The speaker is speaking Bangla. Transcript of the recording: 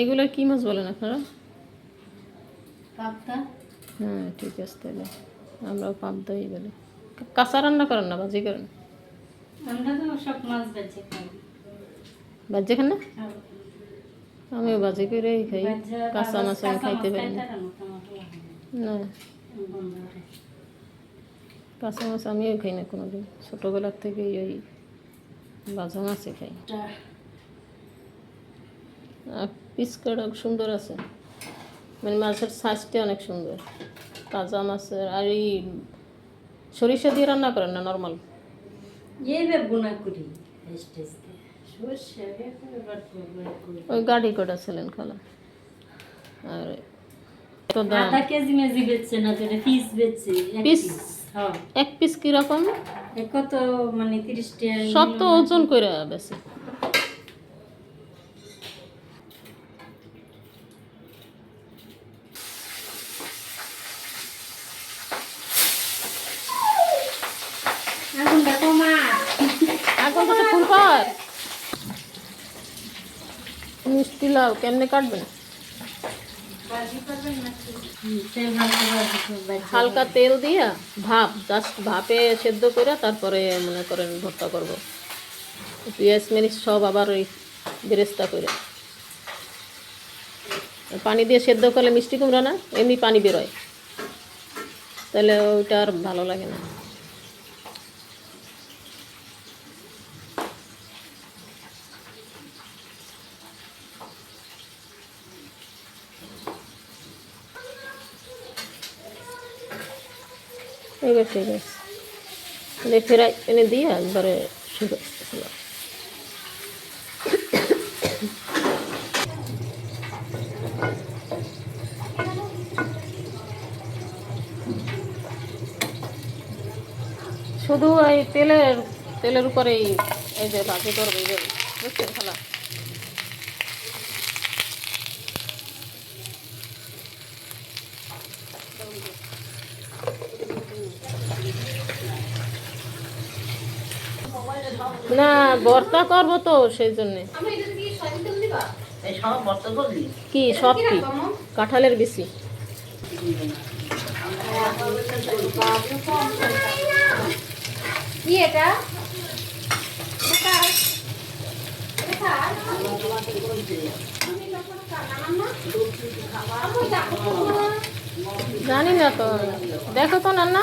এগুলো কি মাছ বলেন আপনারা? পাবদা। হ্যাঁ ঠিক আছে তাহলে। আমরাও পাবদাই বলি। কাঁচা রান্না করেন না ভাজি করেন? আমরা তো সব মাছ বেঁচে খাই। ভাজি খান না? আর আমিও ভাজি করেই খাই। কাঁচা মাছ আমি খাইতে পারি না। না। কাঁচা মাছ আমিও খাই না কোনোদিন। ছোটোবেলার থেকেই ওই ভাজা মাছই খাই। আর পিস কাটা সুন্দর আছে। মানে মাছের সাইজটা অনেক সুন্দর। তাজা মাছের আর এই সরিষা দিয়ে রান্না করেন না নর্মাল গুণা করি ওই গাড়ি কটা ছিলেন খালা? আর তো দাম কেজি মেজি বেচছে না পিস বেচছে এক পিস? পিস হ্যাঁ। এক পিস কীরকম? কত মানে তিরিশ টাকা সব তো ওজন করে বেশি মিষ্টি লাউ কেমনে কাটবেন? হালকা তেল দিয়া ভাপ জাস্ট ভাপে সেদ্ধ করে তারপরে মনে করেন ভর্তা করব। পেঁয়াজ, মরিচ সব আবার ওই বেরেস্তা করে। পানি দিয়ে সেদ্ধ করলে মিষ্টি কুমড়া না, এমনি পানি বেরোয়। তাহলে ওইটা আর ভালো লাগে না। এবার ঠিক আছে। তাহলে ফেরাই, এনে দিয়ে একবারে শুধু শুধু। এই তেলের তেলের উপরেই এই যে ভাজি করবে বুঝছেন খালা না ভর্তা করব তো সেই জন্যে। কি সব কি? কাঁঠালের বেশি কি এটা? জানি না তো। দেখো তো নান্না।